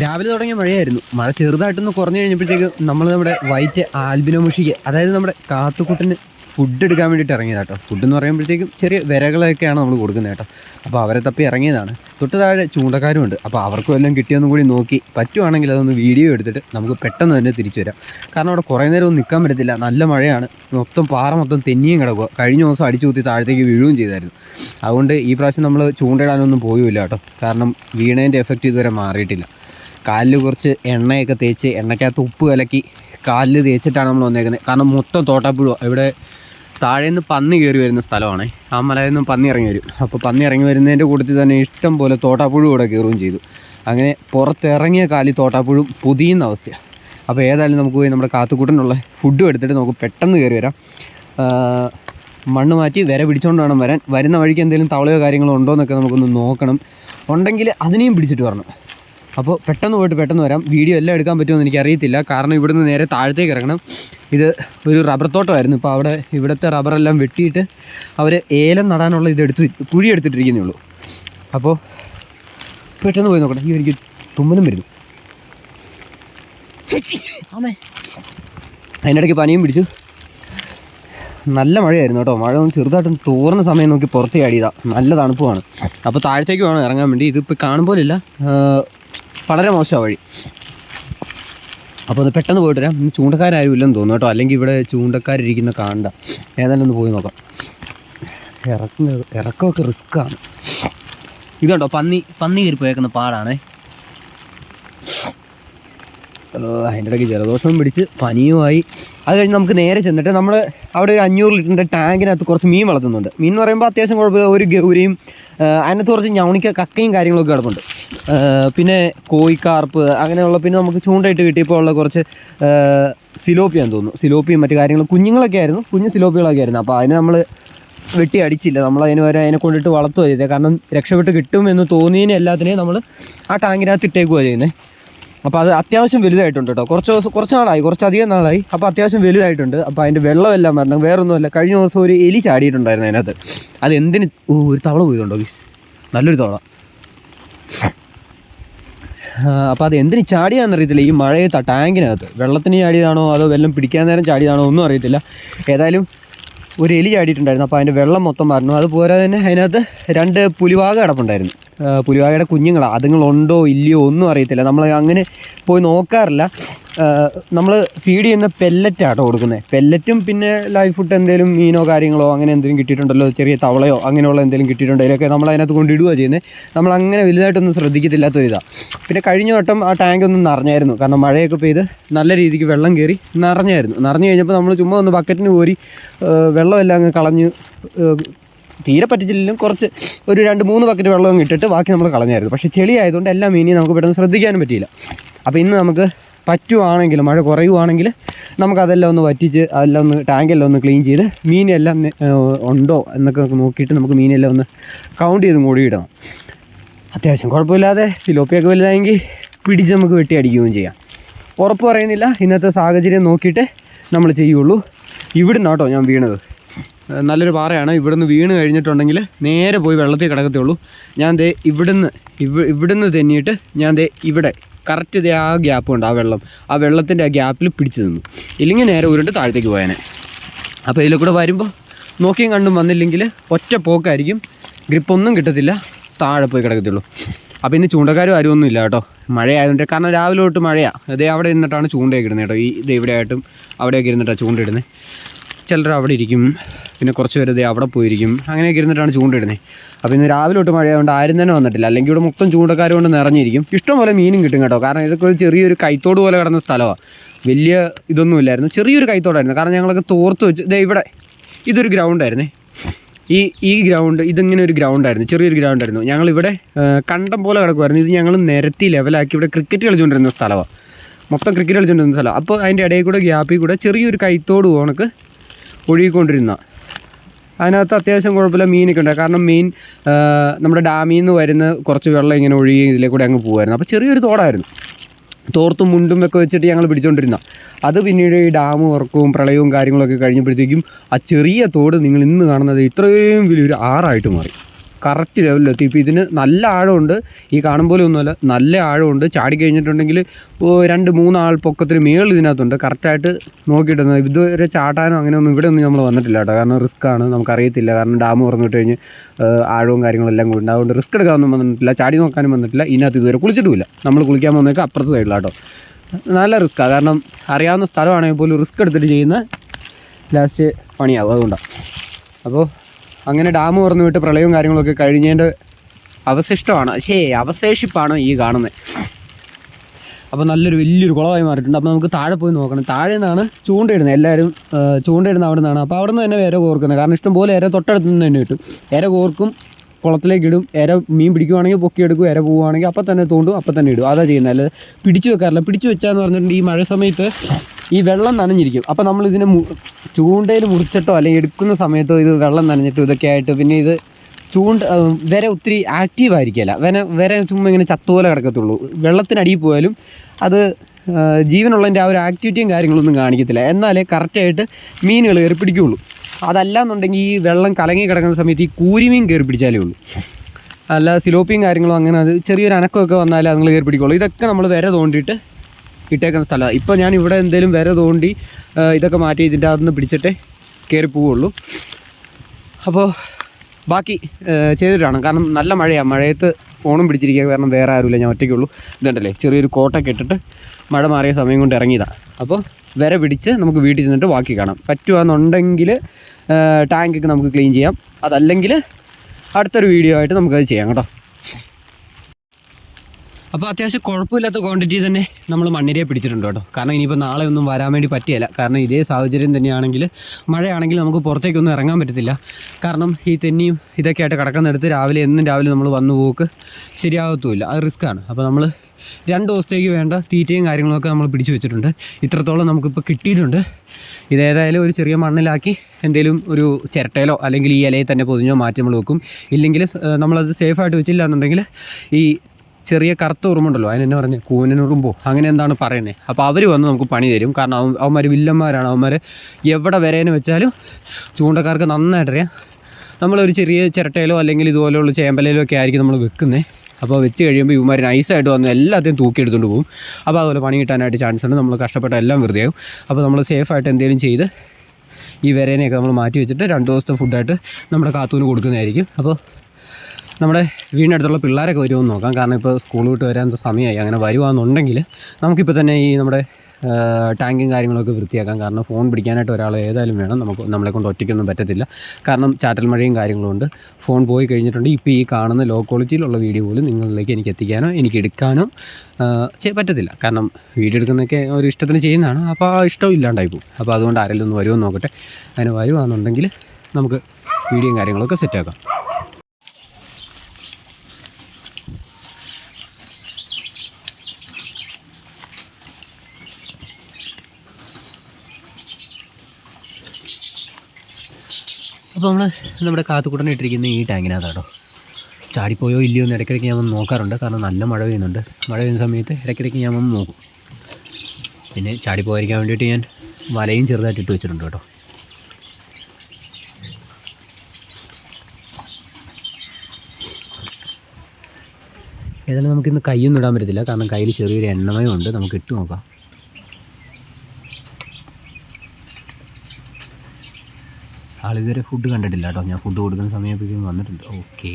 രാവിലെ തുടങ്ങിയ മഴയായിരുന്നു. മഴ ചെറുതായിട്ടൊന്ന് കുറഞ്ഞു കഴിഞ്ഞപ്പോഴത്തേക്ക് നമ്മൾ നമ്മുടെ വൈറ്റ് ആൽബിനോ മുഷിക്ക് അതായത് നമ്മുടെ കാത്തുക്കുട്ടിന് ഫുഡ് എടുക്കാൻ വേണ്ടിയിട്ട് ഇറങ്ങിയതാണ് കേട്ടോ ഫുഡ് എന്ന് പറയുമ്പോഴത്തേക്കും ചെറിയ വിരകളൊക്കെയാണ് നമ്മൾ കൊടുക്കുന്നത് കേട്ടോ അപ്പോൾ അവരെ തപ്പി ഇറങ്ങിയതാണ്. തൊട്ട് താഴെ ചൂണ്ടക്കാരുമുണ്ട് അപ്പോൾ അവർക്കും എല്ലാം കിട്ടിയൊന്നും കൂടി നോക്കി പറ്റുവാണെങ്കിൽ അതൊന്ന് വീഡിയോ എടുത്തിട്ട് നമുക്ക് പെട്ടെന്ന് തന്നെ തിരിച്ചു വരാം. കാരണം അവിടെ കുറേ നേരം ഒന്നും നിൽക്കാൻ പറ്റത്തില്ല. നല്ല മഴയാണ്. മൊത്തം പാറ മൊത്തം തെന്നിയും കിടക്കുക കഴിഞ്ഞ ദിവസം അടിച്ചു കുത്തി താഴത്തേക്ക് വീഴുകയും ചെയ്തായിരുന്നു. അതുകൊണ്ട് ഈ പ്രാവശ്യം നമ്മൾ ചൂണ്ടയിടാനൊന്നും പോയുമില്ല കേട്ടോ കാരണം വീണേന്റെ എഫക്റ്റ് ഇതുവരെ മാറിയിട്ടില്ല. കാലിൽ കുറച്ച് എണ്ണയൊക്കെ തേച്ച് എണ്ണയ്ക്കകത്ത് ഉപ്പ് കലക്കി കാലിൽ തേച്ചിട്ടാണ് നമ്മൾ വന്നേക്കുന്നത്. കാരണം മൊത്തം തോട്ടാപ്പുഴ ഇവിടെ താഴെ നിന്ന് പന്നി കയറി വരുന്ന സ്ഥലമാണ്. ആ മലയിൽ നിന്ന് പന്നി ഇറങ്ങി വരും. അപ്പോൾ പന്നി ഇറങ്ങി വരുന്നതിന്റെ കൂട്ടത്തിൽ തന്നെ ഇഷ്ടം പോലെ തോട്ടാപ്പുഴ കൂടെ കയറുകയും ചെയ്തു. അങ്ങനെ പുറത്തിറങ്ങിയ കാലിൽ തോട്ടാപ്പുഴും പുതിയുന്ന അവസ്ഥയാണ് അപ്പോൾ ഏതായാലും നമുക്ക് പോയി നമ്മുടെ കാത്തുകൂട്ടനുള്ള ഫുഡും എടുത്തിട്ട് നമുക്ക് പെട്ടെന്ന് കയറി വരാം. മണ്ണ് മാറ്റി വിര പിടിച്ചുകൊണ്ട് വേണം വരാൻ. വരുന്ന വഴിക്ക് എന്തെങ്കിലും തവളയോ കാര്യങ്ങളോ ഉണ്ടോ എന്നൊക്കെ നമുക്കൊന്ന് നോക്കണം. ഉണ്ടെങ്കിൽ അതിനെയും പിടിച്ചിട്ട് വരണം. അപ്പോൾ പെട്ടെന്ന് പോയിട്ട് പെട്ടെന്ന് വരാം. വീഡിയോ എല്ലാം എടുക്കാൻ പറ്റുമെന്ന് എനിക്കറിയത്തില്ല. കാരണം ഇവിടുന്ന് നേരെ താഴത്തേക്ക് ഇറങ്ങണം. ഇത് ഒരു റബ്ബർ തോട്ടമായിരുന്നു. ഇപ്പോൾ അവിടെ ഇവിടുത്തെ റബ്ബറെല്ലാം വെട്ടിയിട്ട് അവർ ഏലം നടാനുള്ള ഇത് എടുത്ത് കുഴി എടുത്തിട്ടിരിക്കുന്നേ ഉള്ളൂ അപ്പോൾ പെട്ടെന്ന് പോയി നോക്കണം ഈ എനിക്ക് തുമ്മലും വരുന്നു. അതിനിടയ്ക്ക് പനിയും പിടിച്ചു. നല്ല മഴയായിരുന്നു കേട്ടോ. മഴ ഒന്ന് ചെറുതായിട്ടും തോർന്ന സമയം നോക്കി പുറത്ത് ചാടിയതാണ് നല്ല തണുപ്പുമാണ്. അപ്പോൾ താഴത്തേക്ക് വേണം ഇറങ്ങാൻ വേണ്ടി. ഇതിപ്പോൾ കാണുമ്പോലില്ല വളരെ മോശമാണ് വഴി. അപ്പോൾ ഒന്ന് പെട്ടെന്ന് പോയിട്ട് വരാം. ഇന്ന് ചൂണ്ടക്കാരും ഇല്ലെന്ന് തോന്നുന്നു കേട്ടോ. അല്ലെങ്കിൽ ഇവിടെ ചൂണ്ടക്കാരിരിക്കുന്ന കാണണ്ട ഏതായാലും ഒന്ന് പോയി നോക്കാം. ഇറക്കുന്ന ഇറക്കമൊക്കെ റിസ്ക്കാണ് ഇതുണ്ടോ? പന്നി പന്നി കയറി പോയേക്കുന്ന പാടാണേ. അതിന്റെ ഇടയ്ക്ക് ജലദോഷവും പിടിച്ച് പനിയുമായി. അത് കഴിഞ്ഞ് നമുക്ക് നേരെ ചെന്നിട്ട് നമ്മൾ അവിടെ ഒരു അഞ്ഞൂറ് ലിറ്ററിന്റെ ടാങ്കിനകത്ത് കുറച്ച് മീൻ വളർത്തുന്നുണ്ട്. മീൻ എന്ന് പറയുമ്പോൾ അത്യാവശ്യം കുഴപ്പമില്ല. ഒരു ഗൗരിയും അതിനകത്ത് കുറച്ച് ഞൗണിക്ക കക്കയും കാര്യങ്ങളൊക്കെ കിടപ്പുണ്ട്. പിന്നെ കോഴിക്കാർപ്പ് അങ്ങനെയുള്ള പിന്നെ നമുക്ക് ചൂണ്ടയിട്ട് കിട്ടിയപ്പോൾ ഉള്ള കുറച്ച് സിലോപ്പിയാന്ന് തോന്നുന്നു. സിലോപ്പിയും മറ്റു കാര്യങ്ങളും കുഞ്ഞുങ്ങളൊക്കെ ആയിരുന്നു. കുഞ്ഞ് സിലോപ്പികളൊക്കെ ആയിരുന്നു. അപ്പോൾ അതിനെ നമ്മൾ വെട്ടി അടിച്ചില്ല. നമ്മൾ അതിന് വരെ അതിനെ കൊണ്ടിട്ട് വളർത്തുക ചെയ്തത് കാരണം രക്ഷപ്പെട്ട് കിട്ടുമെന്ന് തോന്നിയതിനെ എല്ലാത്തിനെയും നമ്മൾ ആ ടാങ്കിനകത്ത് ഇട്ടേക്കുക ചെയ്യുന്നത് അപ്പോൾ അത് അത്യാവശ്യം വലുതായിട്ടുണ്ട് കേട്ടോ. കുറച്ച് ദിവസം കുറച്ച് നാളായി കുറച്ചധികം നാളായി. അപ്പോൾ അത്യാവശ്യം വലുതായിട്ടുണ്ട്. അപ്പോൾ അതിന്റെ വെള്ളമെല്ലാം വരണം. വേറൊന്നുമല്ല കഴിഞ്ഞ ദിവസം ഒരു എലി ചാടിയിട്ടുണ്ടായിരുന്നു അതിനകത്ത്. അത് എന്തിന്? ഓ ഒരു തവള പോയതുണ്ടോ ഗീസ് നല്ലൊരു തവള. അപ്പോൾ അത് എന്തിന് ചാടിയാണെന്നറിയത്തില്ല ഈ മഴയത്ത് ടാങ്കിനകത്ത്. വെള്ളത്തിന് ചാടിയതാണോ അതോ വെള്ളം പിടിക്കാൻ നേരം ചാടിയതാണോ ഒന്നും അറിയത്തില്ല. ഏതായാലും ഒരു എലി ചാടിയിട്ടുണ്ടായിരുന്നു. അപ്പോൾ അതിന്റെ വെള്ളം മൊത്തം പറഞ്ഞു അതുപോലെ തന്നെ അതിനകത്ത് രണ്ട് പുലിവാക കിടപ്പുണ്ടായിരുന്നു. ആ, പുലിവാകയുടെ കുഞ്ഞുങ്ങളാണ് അതുങ്ങളുണ്ടോ ഇല്ലയോ ഒന്നും അറിയത്തില്ല. നമ്മൾ അങ്ങനെ പോയി നോക്കാറില്ല. നമ്മൾ ഫീഡ് ചെയ്യുന്ന പെല്ലറ്റാട്ടോ കൊടുക്കുന്നത് പെല്ലറ്റും പിന്നെ ലൈഫ് ഫുഡ് എന്തെങ്കിലും മീനോ കാര്യങ്ങളോ അങ്ങനെ എന്തെങ്കിലും കിട്ടിയിട്ടുണ്ടല്ലോ? ചെറിയ തവളയോ അങ്ങനെയുള്ള എന്തെങ്കിലും കിട്ടിയിട്ടുണ്ടെങ്കിലൊക്കെ നമ്മൾ അതിനകത്ത് കൊണ്ടിടുകയാണ് ചെയ്യുന്നത് നമ്മൾ അങ്ങനെ വലുതായിട്ടൊന്നും ശ്രദ്ധിക്കത്തില്ലാത്തൊരിതാണ് പിന്നെ കഴിഞ്ഞ വട്ടം ആ ടാങ്ക് ഒന്ന് നിറഞ്ഞായിരുന്നു. കാരണം മഴയൊക്കെ പെയ്ത് നല്ല രീതിക്ക് വെള്ളം കയറി നിറഞ്ഞായിരുന്നു. നിറഞ്ഞു കഴിഞ്ഞപ്പോൾ നമ്മൾ ചുമ്മാ ഒന്ന് ബക്കറ്റിന് കോരി വെള്ളമെല്ലാം അങ്ങ് കളഞ്ഞ് തീരെ പറ്റിച്ചില്ലെങ്കിലും കുറച്ച് ഒരു രണ്ട് മൂന്ന് ബക്കറ്റ് വെള്ളം ഇട്ടിട്ട് ബാക്കി നമ്മൾ കളഞ്ഞായിരുന്നു. പക്ഷേ ചെളി ആയതുകൊണ്ട് എല്ലാ മീനിയും നമുക്ക് പെട്ടെന്ന് ശ്രദ്ധിക്കാനും പറ്റിയില്ല. അപ്പോൾ ഇന്ന് നമുക്ക് പറ്റുവാണെങ്കിൽ മഴ കുറയുവാണെങ്കിൽ നമുക്കതെല്ലാം ഒന്ന് വറ്റിച്ച് അതെല്ലാം ഒന്ന് ടാങ്കെല്ലാം ഒന്ന് ക്ലീൻ ചെയ്ത് മീനെല്ലാം ഉണ്ടോ എന്നൊക്കെ നമുക്ക് നോക്കിയിട്ട് നമുക്ക് മീനെല്ലാം ഒന്ന് കൗണ്ട് ചെയ്ത് കൂടിയിടണം അത്യാവശ്യം കുഴപ്പമില്ലാതെ സിലോപ്പിയൊക്കെ വലുതായെങ്കിൽ പിടിച്ച് നമുക്ക് വെട്ടി അടിക്കുകയും ചെയ്യാം. ഉറപ്പ് പറയുന്നില്ല. ഇന്നത്തെ സാഹചര്യം നോക്കിയിട്ട് നമ്മൾ ചെയ്യുള്ളൂ. ഇവിടുന്ന് കേട്ടോ ഞാൻ വീണത്. നല്ലൊരു പാറയാണ്. ഇവിടുന്ന് വീണ് കഴിഞ്ഞിട്ടുണ്ടെങ്കിൽ നേരെ പോയി വെള്ളത്തിൽ കിടക്കത്തുള്ളൂ. ഞാൻ ദേ ഇവിടുന്ന് ഇവ ഇവിടുന്ന് തെന്നിയിട്ട് ഞാൻ ദേ ഇവിടെ കറക്റ്റ് ഇതേ ആ ഗ്യാപ്പ് ഉണ്ട് ആ വെള്ളം. ആ വെള്ളത്തിന്റെ ആ ഗ്യാപ്പിൽ പിടിച്ചു നിന്നു. ഇല്ലെങ്കിൽ നേരെ ഉരുണ്ട് താഴത്തേക്ക് പോയേനെ. അപ്പോൾ ഇതിൽ കൂടെ വരുമ്പോൾ നോക്കിയും കണ്ടും വന്നില്ലെങ്കിൽ ഒറ്റ പോക്കായിരിക്കും. ഗ്രിപ്പൊന്നും കിട്ടത്തില്ല. താഴെ പോയി കിടക്കത്തുള്ളൂ. അപ്പോൾ ഇന്ന് ചൂണ്ടക്കാരും ആരും ഒന്നും ഇല്ല കേട്ടോ. മഴയായതുകൊണ്ട് കാരണം രാവിലെ തൊട്ട് മഴയാണ് അതേ അവിടെ ഇരുന്നിട്ടാണ് ചൂണ്ടയൊക്കെ ഇടുന്നത് കേട്ടോ. ഈ ഇത് ഇവിടെയായിട്ടും അവിടെയൊക്കെ ഇരുന്നിട്ടാണ് ചൂണ്ടയിടുന്നത്. ചിലർ അവിടെ ഇരിക്കും. പിന്നെ കുറച്ച് പേര് ഇതേ അവിടെ പോയിരിക്കും. അങ്ങനെയൊക്കെ ഇരുന്നിട്ടാണ് ചൂണ്ടയിടുന്നത് അപ്പോൾ ഇന്ന് രാവിലെ തൊട്ട് മഴയായതുകൊണ്ട് ആരും തന്നെ വന്നിട്ടില്ല. അല്ലെങ്കിൽ ഇവിടെ മൊത്തം ചൂണ്ടക്കാർ കൊണ്ട് നിറഞ്ഞിരിക്കും. ഇഷ്ടംപോലെ മീനും കിട്ടും കേട്ടോ. കാരണം ഇതൊക്കെ ഒരു ചെറിയൊരു കൈത്തോട് പോലെ കിടന്ന സ്ഥലമാണ് വലിയ ഇതൊന്നും ഇല്ലായിരുന്നു ചെറിയൊരു കൈത്തോടായിരുന്നു. കാരണം ഞങ്ങളൊക്കെ തോർത്ത് വെച്ച് ഇതേ ഇവിടെ ഇതൊരു ഗ്രൗണ്ടായിരുന്നേ ഈ ഈ ഗ്രൗണ്ട് ഇതിങ്ങനെ ഒരു ഗ്രൗണ്ടായിരുന്നു ചെറിയൊരു ഗ്രൗണ്ടായിരുന്നു ഞങ്ങളിവിടെ കണ്ടം പോലെ കിടക്കുമായിരുന്നു ഇത് ഞങ്ങൾ നിരത്തി ലെവലാക്കി ഇവിടെ ക്രിക്കറ്റ് കളിച്ചുകൊണ്ടിരുന്ന സ്ഥലമാണ് മൊത്തം ക്രിക്കറ്റ് കളിച്ചുകൊണ്ടിരുന്ന സ്ഥലം അപ്പോൾ അതിന്റെ ഇടയിൽ കൂടെ ഗ്യാപ്പിൽ കൂടെ ചെറിയൊരു കൈത്തോട് കണക്ക് ഒഴുകിക്കൊണ്ടിരുന്ന. അതിനകത്ത് അത്യാവശ്യം കുഴപ്പമില്ല മീനൊക്കെ ഉണ്ട്. കാരണം മീൻ നമ്മുടെ ഡാമിൽ നിന്ന് വരുന്ന കുറച്ച് വെള്ളം ഇങ്ങനെ ഒഴുകി ഇതിലേ കൂടെ അങ്ങ് പോകുമായിരുന്നു അപ്പോൾ ചെറിയൊരു തോടായിരുന്നു. തോർത്തും മുണ്ടും ഒക്കെ വെച്ചിട്ട് ഞങ്ങൾ പിടിച്ചുകൊണ്ടിരുന്ന അത് പിന്നീട് ഈ ഡാം ഉറക്കവും പ്രളയവും കാര്യങ്ങളൊക്കെ കഴിഞ്ഞപ്പോഴത്തേക്കും ആ ചെറിയ തോട് നിങ്ങൾ ഇന്ന് കാണുന്നത് ഇത്രയും വലിയൊരു ആറായിട്ട് മാറി. കറക്റ്റ് ലെവലിലെത്തി. ഇപ്പോൾ ഇതിന് നല്ല ആഴമുണ്ട്. ഈ കാണും പോലെ ഒന്നുമല്ല നല്ല ആഴമുണ്ട്. ചാടി കഴിഞ്ഞിട്ടുണ്ടെങ്കിൽ രണ്ട് മൂന്ന് ആൾ പൊക്കത്തിന് മേളിൽ ഇതിനകത്തുണ്ട്. കറക്റ്റായിട്ട് നോക്കിയിട്ടുണ്ട് ഇതുവരെ ചാട്ടാനോ അങ്ങനെയൊന്നും ഇവിടെ ഒന്നും നമ്മൾ വന്നിട്ടില്ല കേട്ടോ. കാരണം റിസ്ക് ആണ്. നമുക്കറിയത്തില്ല. കാരണം ഡാം തുറന്നിട്ട് കഴിഞ്ഞ് ആഴവും കാര്യങ്ങളെല്ലാം കൂടി അതുകൊണ്ട് റിസ്ക് എടുക്കാനൊന്നും വന്നിട്ടില്ല. ചാടി നോക്കാനും വന്നിട്ടില്ല. ഇതിനകത്ത് ഇതുവരെ കുളിച്ചിട്ടുമില്ല. നമ്മൾ കുളിക്കാൻ പോകുന്നതൊക്കെ അപ്പുറത്ത് സൈഡിലാട്ടോ നല്ല റിസ്ക്കാണ് കാരണം അറിയാവുന്ന സ്ഥലമാണെങ്കിൽ പോലും റിസ്ക് എടുത്തിട്ട് ചെയ്യുന്ന ലാസ്റ്റ് പണിയാവും. അതുകൊണ്ടാണ് അപ്പോൾ അങ്ങനെ ഡാം തുറന്നു വിട്ട് പ്രളയവും കാര്യങ്ങളൊക്കെ കഴിഞ്ഞതിന്റെ അവശിഷ്ടമാണ്. ശേ അവശേഷിപ്പാണ് ഈ കാണുന്നത് അപ്പോൾ നല്ലൊരു വലിയൊരു കുളമായി മാറിയിട്ടുണ്ട്. അപ്പോൾ നമുക്ക് താഴെ പോയി നോക്കണം. താഴെ നിന്നാണ് ചൂണ്ടയിടുന്നത് എല്ലാവരും ചൂണ്ടയിടുന്ന അവിടെ നിന്നാണ് അപ്പോൾ അവിടെ നിന്ന് തന്നെ ഇര കോർക്കുന്നത് കാരണം ഇഷ്ടംപോലെ ഇര തൊട്ടടുത്ത് നിന്ന് തന്നെ കിട്ടും. ഇര കോർക്കും കുളത്തിലേക്ക് ഇടും ഇര മീൻ പിടിക്കുവാണെങ്കിൽ പൊക്കിയെടുക്കും ഇര പോവുകയാണെങ്കിൽ അപ്പം തന്നെ തോണ്ടും അപ്പം തന്നെ ഇടും. അതാ ചെയ്യുന്നത്. അല്ലാതെ പിടിച്ചു വെക്കാറില്ല. പിടിച്ചു വെച്ചാന്ന് പറഞ്ഞിട്ടുണ്ടെങ്കിൽ ഈ മഴ സമയത്ത് ഈ വെള്ളം നനഞ്ഞിരിക്കും. അപ്പോൾ നമ്മൾ ഇതിനെ ചൂണ്ടയിൽ മുറിച്ചിട്ടോ അല്ലെങ്കിൽ എടുക്കുന്ന സമയത്തോ ഇത് വെള്ളം നനഞ്ഞിട്ടോ ഇതൊക്കെ ആയിട്ട് പിന്നെ ഇത് ചൂണ്ട വരെ ഒത്തിരി ആക്റ്റീവ് ആയിരിക്കില്ല വരെ വരെ ചുമ്മാ ഇങ്ങനെ ചത്തുപോലെ കിടക്കത്തുള്ളൂ. വെള്ളത്തിനടിയിൽ പോയാലും അത് ജീവനുള്ളതിന്റെ ആ ഒരു ആക്ടിവിറ്റിയും കാര്യങ്ങളൊന്നും കാണിക്കത്തില്ല. എന്നാലേ കറക്റ്റായിട്ട് മീനുകൾ ഏർപ്പിടിക്കുകയുള്ളൂ പിടിക്കുകയുള്ളൂ. അതല്ല എന്നുണ്ടെങ്കിൽ ഈ വെള്ളം കലങ്ങി കിടക്കുന്ന സമയത്ത് ഈ കൂരിമീൻ കയറി പിടിച്ചാലേ ഉള്ളൂ. അല്ല സിലോപ്പിയും കാര്യങ്ങളും അങ്ങനെ അത് ചെറിയൊരു അനക്കമൊക്കെ വന്നാലേ അതുങ്ങൾ കയറി പിടിക്കുള്ളൂ. ഇതൊക്കെ നമ്മൾ വരെ തോണ്ടിയിട്ട് ഇട്ടേക്കുന്ന സ്ഥലമാണ് ഇപ്പോൾ ഞാൻ ഇവിടെ എന്തെങ്കിലും വരെ തോണ്ടി ഇതൊക്കെ മാറ്റി ഇതിന്റെ അകത്ത് നിന്ന് പിടിച്ചിട്ടേ കയറി പോവുള്ളൂ. അപ്പോൾ ബാക്കി ചെയ്തിട്ടാണ്. കാരണം നല്ല മഴയാണ് മഴയത്ത് ഫോണും പിടിച്ചിരിക്കുക കാരണം വേറെ ആരുമില്ല. ഞാൻ ഒറ്റയ്ക്കുള്ളൂ. ഇതുണ്ടല്ലേ ചെറിയൊരു കോട്ടൊക്കെ ഇട്ടിട്ട് മഴ മാറിയ സമയം കൊണ്ട് ഇറങ്ങിയതാണ് അപ്പോൾ വര പിടിച്ച് നമുക്ക് വീട്ടിൽ ചെന്നിട്ട് ബാക്കി കാണാം. പറ്റുകയെന്നുണ്ടെങ്കിൽ ടാങ്കൊക്കെ നമുക്ക് ക്ലീൻ ചെയ്യാം. അതല്ലെങ്കിൽ അടുത്തൊരു വീഡിയോ ആയിട്ട് നമുക്കത് ചെയ്യാം കേട്ടോ. അപ്പോൾ അത്യാവശ്യം കുഴപ്പമില്ലാത്ത ക്വാണ്ടിറ്റി തന്നെ നമ്മൾ മണ്ണിരയെ പിടിച്ചിട്ടുണ്ട് കേട്ടോ. കാരണം ഇനിയിപ്പോൾ നാളെ ഒന്നും വരാൻ വേണ്ടി പറ്റിയല്ല. കാരണം ഇതേ സാഹചര്യം തന്നെയാണെങ്കിൽ മഴയാണെങ്കിൽ നമുക്ക് പുറത്തേക്കൊന്നും ഇറങ്ങാൻ പറ്റത്തില്ല. കാരണം ഈ തെന്നിയും ഇതൊക്കെ ആയിട്ട് കിടക്കുന്നിടത്ത് രാവിലെ എന്നും രാവിലെ നമ്മൾ വന്നു പോക്ക് ശരിയാകത്തുമില്ല അത് റിസ്ക്കാണ് അപ്പോൾ നമ്മൾ രണ്ട് ദിവസത്തേക്ക് വേണ്ട തീറ്റയും കാര്യങ്ങളൊക്കെ നമ്മൾ പിടിച്ചു വെച്ചിട്ടുണ്ട്. ഇത്രത്തോളം നമുക്കിപ്പോൾ കിട്ടിയിട്ടുണ്ട്. ഇതേതായാലും ഒരു ചെറിയ മണ്ണിലാക്കി എന്തെങ്കിലും ഒരു ചിരട്ടയിലോ അല്ലെങ്കിൽ ഈ ഇലയിൽ തന്നെ പൊതിഞ്ഞോ മാറ്റി നമ്മൾ വെക്കും. ഇല്ലെങ്കിൽ നമ്മളത് സേഫായിട്ട് വെച്ചില്ല എന്നുണ്ടെങ്കിൽ ഈ ചെറിയ കറുത്ത ഉറുമ്പുണ്ടല്ലോ അതിനെന്നെ പറഞ്ഞ് കൂനനുറുമ്പോ അങ്ങനെ എന്താണ് പറയുന്നത്. അപ്പോൾ അവർ വന്ന് നമുക്ക് പണി തരും. കാരണം അവൻ അവന്മാർ വില്ലന്മാരാണ്. അവന്മാർ എവിടെ വരേന്ന് വെച്ചാലും ചൂണ്ടക്കാർക്ക് നന്നായിട്ടറിയാം. നമ്മളൊരു ചെറിയ ചിരട്ടയിലോ അല്ലെങ്കിൽ ഇതുപോലെയുള്ള ചേമ്പലയിലോ ഒക്കെ ആയിരിക്കും നമ്മൾ വെക്കുന്നത് അപ്പോൾ വെച്ച് കഴിയുമ്പോൾ ഇവന്മാർ നൈസായിട്ട് വന്ന് എല്ലാത്തിനും തൂക്കിയെടുത്തുകൊണ്ട് പോകും അപ്പോൾ അതുപോലെ പണി കിട്ടാനായിട്ട് ചാൻസ് ഉണ്ട്. നമ്മൾ കഷ്ടപ്പെട്ട എല്ലാം വെറുതെ ആവും അപ്പോൾ നമ്മൾ സേഫ് ആയിട്ട് എന്തെങ്കിലും ചെയ്ത് ഈ വരേനെയൊക്കെ നമ്മൾ മാറ്റി വെച്ചിട്ട് രണ്ട് ദിവസത്തെ ഫുഡായിട്ട് നമ്മുടെ കാത്തൂന് കൊടുക്കുന്നതായിരിക്കും. അപ്പോൾ നമ്മുടെ വീടിനടുത്തുള്ള പിള്ളേരൊക്കെ വരുമെന്ന് നോക്കാം. കാരണം ഇപ്പോൾ സ്കൂൾ വിട്ട് വരാൻ സമയമായി. അങ്ങനെ വരുവാണെന്നുണ്ടെങ്കിൽ നമുക്കിപ്പോൾ തന്നെ ഈ നമ്മുടെ ടാങ്കും കാര്യങ്ങളൊക്കെ വൃത്തിയാക്കാം. കാരണം ഫോൺ പിടിക്കാനായിട്ട് ഒരാൾ ഏതായാലും വേണം. നമുക്ക് നമ്മളെ കൊണ്ട് ഒറ്റയ്ക്കൊന്നും പറ്റത്തില്ല. കാരണം ചാറ്റൽ മഴയും കാര്യങ്ങളും ഉണ്ട്. ഫോൺ പോയി കഴിഞ്ഞിട്ടുണ്ട്. ഇപ്പോൾ ഈ കാണുന്ന ലോ ക്വാളിറ്റിയിലുള്ള വീഡിയോ പോലും നിങ്ങളിലേക്ക് എനിക്ക് എത്തിക്കാനോ എനിക്ക് എടുക്കാനോ പറ്റത്തില്ല. കാരണം വീഡിയോ എടുക്കുന്നതൊക്കെ ഒരു ഇഷ്ടത്തിന് ചെയ്യുന്നതാണ്. അപ്പോൾ ആ ഇഷ്ടം ഇല്ലാണ്ടായി പോകും. അപ്പോൾ അതുകൊണ്ട് ആരെങ്കിലും ഒന്ന് വരുമോ നോക്കട്ടെ. അങ്ങനെ വരുവാണെന്നുണ്ടെങ്കിൽ നമുക്ക് വീഡിയോയും കാര്യങ്ങളൊക്കെ സെറ്റാക്കാം അപ്പോൾ നമ്മൾ നമ്മുടെ കാത്തുകൂട്ടനെ ഇട്ടിരിക്കുന്ന ഈ ടാങ്കിനകത്താട്ടോ. ചാടിപ്പോയോ ഇല്ലയോ എന്ന് ഇടയ്ക്കിടയ്ക്ക് ഞാൻ നോക്കാറുണ്ട്. കാരണം നല്ല മഴ പെയ്യുന്നുണ്ട്. മഴ പെയ്യുന്ന സമയത്ത് ഇടയ്ക്കിടയ്ക്ക് ഞാൻ വന്ന് നോക്കും. പിന്നെ ചാടിപ്പോയിരിക്കാൻ വേണ്ടിയിട്ട് ഞാൻ വലയും ചെറുതായിട്ട് ഇട്ട് വെച്ചിട്ടുണ്ട് കേട്ടോ. ഏതായാലും നമുക്കിന്ന് കൈയൊന്നും ഇടാൻ പറ്റത്തില്ല. കാരണം കയ്യിൽ ചെറിയൊരു എണ്ണമയം ഉണ്ട്. നമുക്ക് ഇട്ട് നോക്കാം. ആളിതുവരെ ഫുഡ് കണ്ടിട്ടില്ല കേട്ടോ. ഞാൻ ഫുഡ് കൊടുക്കുന്ന സമയത്തേക്കും വന്നിട്ടുണ്ട്. ഓക്കെ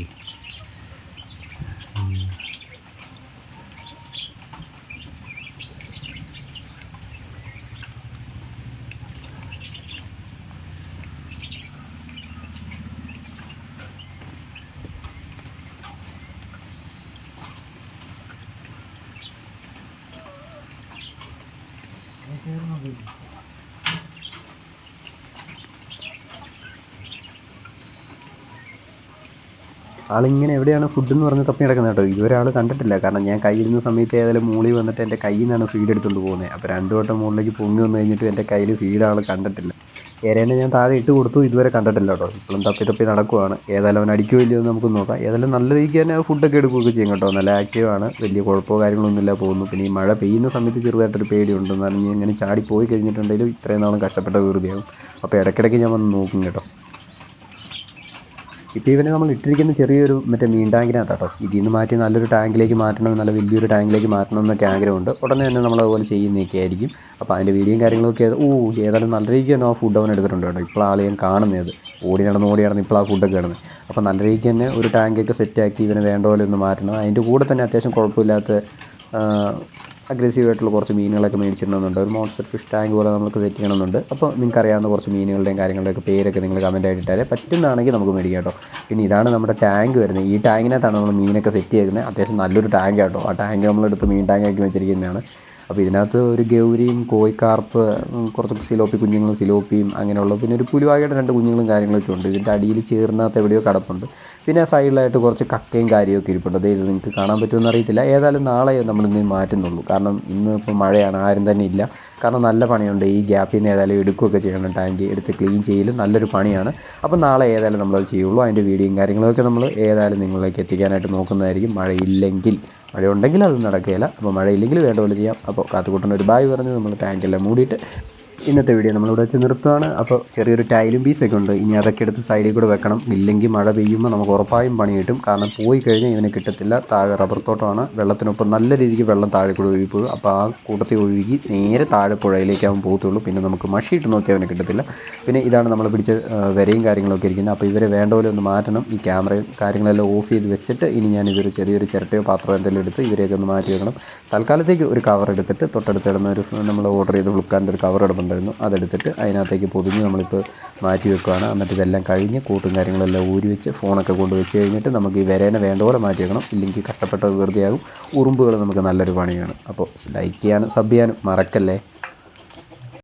ആളിങ്ങനെ എവിടെയാണ് ഫുഡ് എന്ന് പറഞ്ഞ് തപ്പി നടക്കുന്നത് കേട്ടോ. ഇതുവരെ ആൾ കണ്ടിട്ടില്ല. കാരണം ഞാൻ കയ്യിരുന്ന സമയത്ത് ഏതായാലും മൂളി വന്നിട്ട് എന്റെ കയ്യിൽ നിന്നാണ് ഫീഡ് എടുത്തുകൊണ്ട് പോകുന്നത്. അപ്പോൾ രണ്ടു വട്ടം മുകളിലേക്ക് പൊങ്ങി വന്നു കഴിഞ്ഞിട്ട് എന്റെ കയ്യിൽ ഫീഡ് ആൾ കണ്ടിട്ടില്ല. ഏരേനെ ഞാൻ താഴെ ഇട്ട് കൊടുത്തു. ഇതുവരെ കണ്ടിട്ടില്ല കേട്ടോ. ഇപ്പോഴും തപ്പി തപ്പി നടക്കുവാണ്. ഏതായാലും അവൻ അടിക്കുകയോ ഇല്ലയോ എന്ന് നമുക്ക് നോക്കാം. ഏതായാലും നല്ല രീതിക്ക് തന്നെ ഫുഡൊക്കെ എടുക്കുകയൊക്കെ ചെയ്യും കേട്ടോ. നല്ല ആക്റ്റീവാണ് വലിയ കുഴപ്പമോ കാര്യങ്ങളൊന്നുമില്ല പോകുന്നു. പിന്നെ ഈ മഴ പെയ്യുന്ന സമയത്ത് ചെറുതായിട്ടൊരു പേടിയുണ്ട്. എന്നാലും ഇങ്ങനെ ചാടി പോയി കഴിഞ്ഞിട്ടുണ്ടെങ്കിലും ഇത്രയും നാളും കഷ്ടപ്പെട്ട വെറുതെയാകും അപ്പോൾ ഇടയ്ക്കിടയ്ക്ക് ഞാൻ വന്ന് നോക്കും കേട്ടോ. ഇപ്പോൾ ഇവനെ നമ്മൾ ഇട്ടിരിക്കുന്ന ചെറിയൊരു മറ്റേ മീൻ ടാങ്കിനകത്താട്ടോ. ഇതിൽ നിന്ന് മാറ്റി നല്ലൊരു ടാങ്കിലേക്ക് മാറ്റണം നല്ല വലിയൊരു ടാങ്കിലേക്ക് മാറ്റണം എന്നൊക്കെ ആഗ്രഹമുണ്ട്. ഉടനെ തന്നെ നമ്മൾ അതുപോലെ ചെയ്യുന്നതൊക്കെ ആയിരിക്കും. അപ്പോൾ അതിന്റെ വീഡിയോയും കാര്യങ്ങളൊക്കെ ഓ ഏതായാലും നല്ല രീതിക്ക് തന്നെ ആ ഫുഡ് അവൻ എടുത്തിട്ടുണ്ട് കേട്ടോ. ഇപ്പോൾ ആളെയും കാണുന്നത്. ഓടി നടന്ന് ഓടി നടന്ന് ഇപ്പോൾ ആ ഫുഡൊക്കെ കിടന്ന്. അപ്പോൾ നല്ല രീതിക്ക് തന്നെ ഒരു ടാങ്കൊക്കെ സെറ്റാക്കി ഇവനെ വേണ്ട പോലെ ഒന്ന് മാറ്റണം. അതിന്റെ കൂടെ തന്നെ അത്യാവശ്യം കുഴപ്പമില്ലാത്ത അഗ്രസീവായിട്ടുള്ള കുറച്ച് മീനുകളൊക്കെ മേടിച്ചിടണമെന്നുണ്ട് ഒരു മോൺസ്റ്റർ ഫിഷ് ടാങ്ക് പോലെ നമുക്ക് സെറ്റ് ചെയ്യണമെന്നുണ്ട്. അപ്പോൾ നിങ്ങൾക്ക് അറിയാവുന്ന കുറച്ച് മീനുകളുടെയും കാര്യങ്ങളുടെയൊക്കെ പേരൊക്കെ നിങ്ങൾ കമന്റ് ആയിട്ട് ഇട്ടാൽ പറ്റുന്നതാണെങ്കിൽ നമുക്ക് മേടിക്കാം കേട്ടോ. പിന്നെ ഇതാണ് നമ്മുടെ ടാങ്ക് വരുന്നത്. ഈ ടാങ്കിനകത്താണ് നമ്മൾ മീനൊക്കെ സെറ്റ് ചെയ്യുന്നത്. അത്യാവശ്യം നല്ലൊരു ടാങ്ക് കേട്ടോ ആ ടാങ്ക് നമ്മളെടുത്ത് മീൻ ടാങ്കാക്കി വെച്ചിരിക്കുന്നതാണ്. അപ്പോൾ ഇതിനകത്ത് ഒരു ഗൗരിയും കോയിക്കാർപ്പ് കുറച്ച് സിലോപ്പി കുഞ്ഞുങ്ങളും സിലോപ്പിയും അങ്ങനെയുള്ള പിന്നെ ഒരു പുലിവാകയുടെ രണ്ട് കുഞ്ഞുങ്ങളും കാര്യങ്ങളൊക്കെ ഉണ്ട്. ഇതിന്റെ അടിയിൽ ചേർന്നകത്ത് എവിടെയോ കിടപ്പുണ്ട്. പിന്നെ സൈഡിലായിട്ട് കുറച്ച് കക്കയും കാര്യമൊക്കെ ഇരിപ്പുണ്ട്. അതായത് നിങ്ങൾക്ക് കാണാൻ പറ്റുമെന്ന് അറിയത്തില്ല. ഏതായാലും നാളെ നമ്മൾ ഇന്ന് മാറ്റുന്നുള്ളൂ. കാരണം ഇന്ന് ഇപ്പോൾ മഴയാണ് ആരും തന്നെ ഇല്ല. കാരണം നല്ല പണിയുണ്ട്. ഈ ഗ്യാപ്പിൽ നിന്ന് ഏതായാലും എടുക്കുകയൊക്കെ ചെയ്യണം. ടാങ്ക് എടുത്ത് ക്ലീൻ ചെയ്യലും നല്ലൊരു പണിയാണ്. അപ്പോൾ നാളെ ഏതായാലും നമ്മളത് ചെയ്യുള്ളൂ. അതിന്റെ വീഡിയോയും കാര്യങ്ങളൊക്കെ നമ്മൾ ഏതായാലും നിങ്ങളിലേക്ക് എത്തിക്കാനായിട്ട് നോക്കുന്നതായിരിക്കും. മഴയില്ലെങ്കിൽ. മഴയുണ്ടെങ്കിൽ അത് നടക്കുകയില്ല. അപ്പോൾ മഴയില്ലെങ്കിൽ വേണ്ട പോലെ ചെയ്യാം. അപ്പോൾ കാത്തുകൂട്ടുന്ന ഒരു ബായ് പറഞ്ഞ് നമ്മൾ ടാങ്കെല്ലാം മൂടിയിട്ട് ഇന്നത്തെ വീഡിയോ നമ്മളിവിടെ വെച്ച് നിർത്തുകയാണ്. അപ്പോൾ ചെറിയൊരു ടൈലും പീസൊക്കെ ഉണ്ട്. ഇനി അതൊക്കെ എടുത്ത് സൈഡിൽ കൂടെ വെക്കണം. ഇല്ലെങ്കിൽ മഴ പെയ്യുമ്പോൾ നമുക്ക് ഉറപ്പായും പണി കിട്ടും കാരണം പോയി കഴിഞ്ഞാൽ ഇവന് കിട്ടത്തില്ല. താഴെ റബ്ബർ തോട്ടമാണ്. വെള്ളത്തിനൊപ്പം നല്ല രീതിക്ക് വെള്ളം താഴെ കൂടെ ഒഴുകിപ്പോഴും അപ്പോൾ ആ കൂട്ടത്തിൽ ഒഴുകി നേരെ താഴെ പുഴയിലേക്ക് അവൻ പോകത്തുള്ളൂ. പിന്നെ നമുക്ക് മഷിയിട്ട് നോക്കി അവനെ കിട്ടത്തില്ല. പിന്നെ ഇതാണ് നമ്മൾ പിടിച്ച വരയും കാര്യങ്ങളൊക്കെ ഇരിക്കുന്നത്. അപ്പോൾ ഇവരെ വേണ്ട പോലെ ഒന്ന് മാറ്റണം. ഈ ക്യാമറയും കാര്യങ്ങളെല്ലാം ഓഫ് ചെയ്ത് വെച്ചിട്ട് ഇനി ഞാൻ ഇതൊരു ചെറിയൊരു ചിരട്ടയോ പാത്രമോ എന്തെങ്കിലും എടുത്ത് ഇവരെയൊക്കെ ഒന്ന് മാറ്റി വെക്കണം. തൽക്കാലത്തേക്ക് ഒരു കവർ എടുത്തിട്ട് തൊട്ടടുത്ത് ഇടുന്ന ഒരു നമ്മൾ ഓർഡർ ചെയ്ത് ഫ്ലിപ്കാർട്ടിന്റെ ഒരു കവർ ഇടുന്നുണ്ടായിരുന്നു അതെടുത്തിട്ട് അതിനകത്തേക്ക് പൊതിഞ്ഞ് നമ്മളിപ്പോൾ മാറ്റി വെക്കുകയാണ് എന്നിട്ട് ഇതെല്ലാം കഴിഞ്ഞ് കൂട്ടും കാര്യങ്ങളെല്ലാം ഊരി വെച്ച് ഫോണൊക്കെ കൊണ്ട് വെച്ച് കഴിഞ്ഞിട്ട് നമുക്ക് ഈ വരേനെ വേണ്ട പോലെ മാറ്റി വെക്കണം. ഇല്ലെങ്കിൽ കഷ്ടപ്പെട്ട വെറുതെയാകും. ഉറുമ്പുകൾ നമുക്ക് നല്ലൊരു പണിയാണ്. അപ്പോൾ ലൈക്ക് ചെയ്യാനും സബ് ചെയ്യാനും മറക്കല്ലേ?